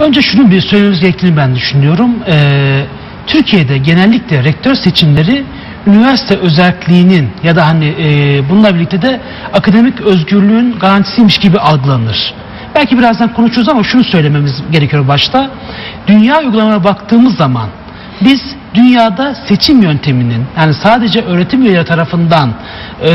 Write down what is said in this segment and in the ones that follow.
Önce şunu bir söylememiz gerektiğini ben düşünüyorum. Ee, Türkiye'de genellikle rektör seçimleri üniversite özelliğinin ya da hani e, bununla birlikte de akademik özgürlüğün garantisiymiş gibi algılanır. Belki birazdan konuşuruz ama şunu söylememiz gerekiyor başta. Dünya uygulamaya baktığımız zaman biz dünyada seçim yönteminin yani sadece öğretim üyeleri tarafından e,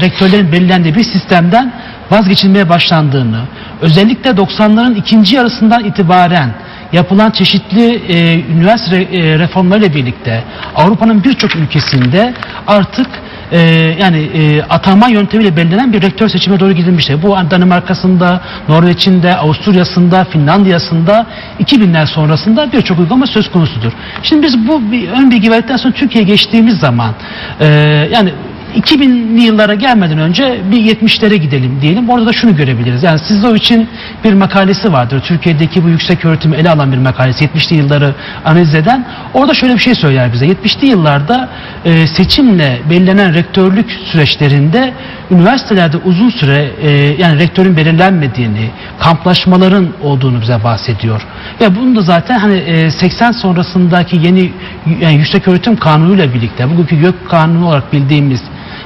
rektörlerin belirlendiği bir sistemden vazgeçilmeye başlandığını, özellikle 90'ların ikinci yarısından itibaren yapılan çeşitli e, üniversite e, reformlarıyla birlikte Avrupa'nın birçok ülkesinde artık e, yani e, atama yöntemiyle belirlenen bir rektör seçimine doğru gidilmiştir. Bu Danimarka'sında, Norveç'inde, Avusturya'sında, Finlandiya'sında 2000'ler sonrasında birçok uygulama söz konusudur. Şimdi biz bu bir ön bilgi verdikten sonra Türkiye'ye geçtiğimiz zaman e, yani 2000'li yıllara gelmeden önce bir 70'lere gidelim diyelim. Orada da şunu görebiliriz. Yani Sizovic'in bir makalesi vardır. Türkiye'deki bu yüksek öğretimi ele alan bir makalesi. 70'li yılları analiz eden. Orada şöyle bir şey söyler bize. 70'li yıllarda e, seçimle belirlenen rektörlük süreçlerinde üniversitelerde uzun süre e, yani rektörün belirlenmediğini, kamplaşmaların olduğunu bize bahsediyor. Ve bunu da zaten hani e, 80 sonrasındaki yeni yani yüksek öğretim kanunuyla birlikte bugünkü YÖK kanunu olarak bildiğimiz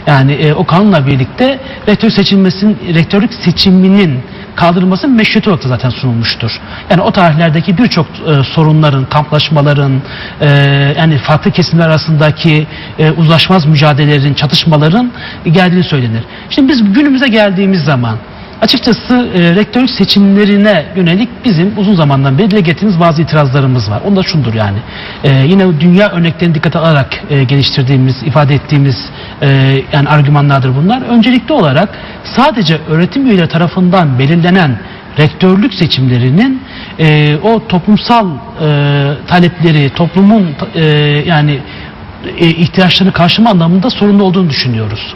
yani e, o kanunla birlikte rektör seçilmesinin, rektörlük seçiminin kaldırılması meşrutu olarak da zaten sunulmuştur. Yani o tarihlerdeki birçok e, sorunların, kamplaşmaların, e, yani farklı kesimler arasındaki e, uzlaşmaz mücadelelerin, çatışmaların geldiğini söylenir. Şimdi biz günümüze geldiğimiz zaman Açıkçası e, rektörlük seçimlerine yönelik bizim uzun zamandan beri dile getirdiğimiz bazı itirazlarımız var. Onda şundur yani. E, yine dünya örneklerini dikkate alarak e, geliştirdiğimiz, ifade ettiğimiz e, yani argümanlardır bunlar. Öncelikli olarak sadece öğretim üyeleri tarafından belirlenen rektörlük seçimlerinin e, o toplumsal e, talepleri, toplumun e, yani e, ihtiyaçlarını karşılama anlamında sorunlu olduğunu düşünüyoruz.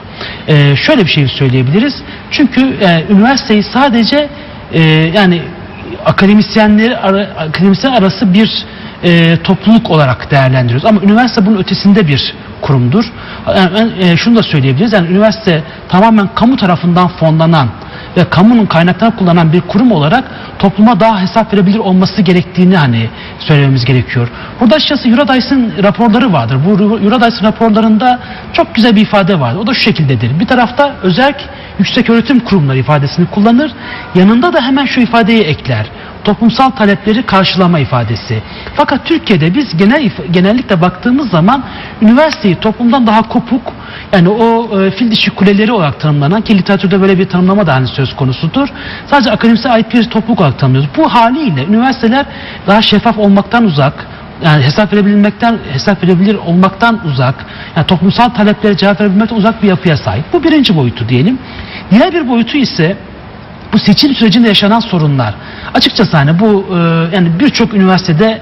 E, şöyle bir şey söyleyebiliriz. Çünkü e, üniversiteyi sadece e, yani akademisyenleri ara, akademisyen arası bir e, topluluk olarak değerlendiriyoruz. Ama üniversite bunun ötesinde bir kurumdur. Yani, e, şunu da söyleyebiliriz. Yani üniversite tamamen kamu tarafından fonlanan ve kamunun kaynaklarını kullanan bir kurum olarak topluma daha hesap verebilir olması gerektiğini hani söylememiz gerekiyor. Burada açıkçası Eurodice'ın raporları vardır. Bu Eurodice raporlarında çok güzel bir ifade var. O da şu şekildedir. Bir tarafta özerk yüksek öğretim kurumları ifadesini kullanır. Yanında da hemen şu ifadeyi ekler. Toplumsal talepleri karşılama ifadesi. Fakat Türkiye'de biz genel genellikle baktığımız zaman üniversiteyi toplumdan daha kopuk yani o e, fil dişi kuleleri olarak tanımlanan ki literatürde böyle bir tanımlama da hani söz konusudur. Sadece akademisi ait bir topluluk olarak tanımlıyoruz. Bu haliyle üniversiteler daha şeffaf olmaktan uzak, yani hesap verebilmekten hesap verebilir olmaktan uzak, yani toplumsal taleplere cevap verebilmekten uzak bir yapıya sahip. Bu birinci boyutu diyelim. Diğer bir boyutu ise bu seçim sürecinde yaşanan sorunlar. Açıkçası hani bu e, yani birçok üniversitede te-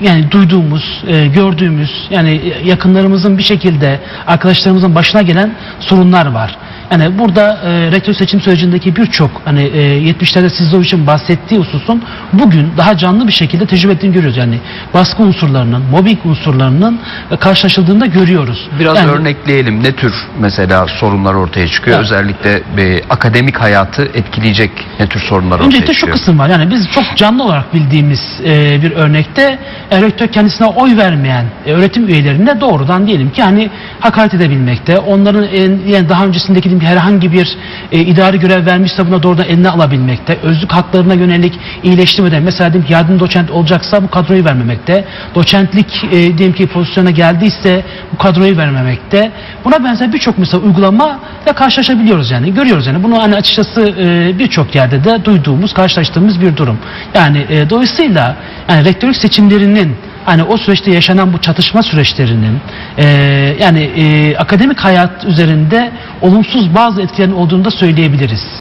yani duyduğumuz, e, gördüğümüz yani yakınlarımızın bir şekilde arkadaşlarımızın başına gelen sorunlar var. Yani burada e, rektör seçim sürecindeki birçok hani e, 70'lerde Sizovic'in bahsettiği hususun bugün daha canlı bir şekilde tecrübe ettiğini görüyoruz. Yani baskı unsurlarının, mobbing unsurlarının e, karşılaşıldığında görüyoruz. Biraz Yani- örnekleyelim. Ne tür mesela sorunlar ortaya çıkıyor? Evet. Özellikle bir akademik hayatı etkileyecek ne tür sorunlar ortaya Öncelikle şu çıkıyor? kısım var. Yani biz çok canlı olarak bildiğimiz e, bir örnekte e, rektör kendisine oy vermeyen e, öğretim üyelerine doğrudan diyelim ki hani hakaret edebilmekte. Onların yani daha öncesindeki diyelim herhangi bir e, idari görev vermişse buna doğrudan eline alabilmekte. Özlük haklarına yönelik iyileştirmeden mesela diyelim ki yardım doçent olacaksa bu kadroyu vermemekte. Doçentlik e, diyelim ki pozisyona geldiyse bu kadroyu vermemekte. Buna benzer birçok mesela uygulama ile karşılaşabiliyoruz yani. Görüyoruz yani. Bunu hani açıkçası e, birçok yerde de duyduğumuz, karşılaştığımız bir durum. Yani e, dolayısıyla yani rektörlük seçimlerinin hani o süreçte yaşanan bu çatışma süreçlerinin e, yani e, akademik hayat üzerinde olumsuz bazı etkilerin olduğunu da söyleyebiliriz.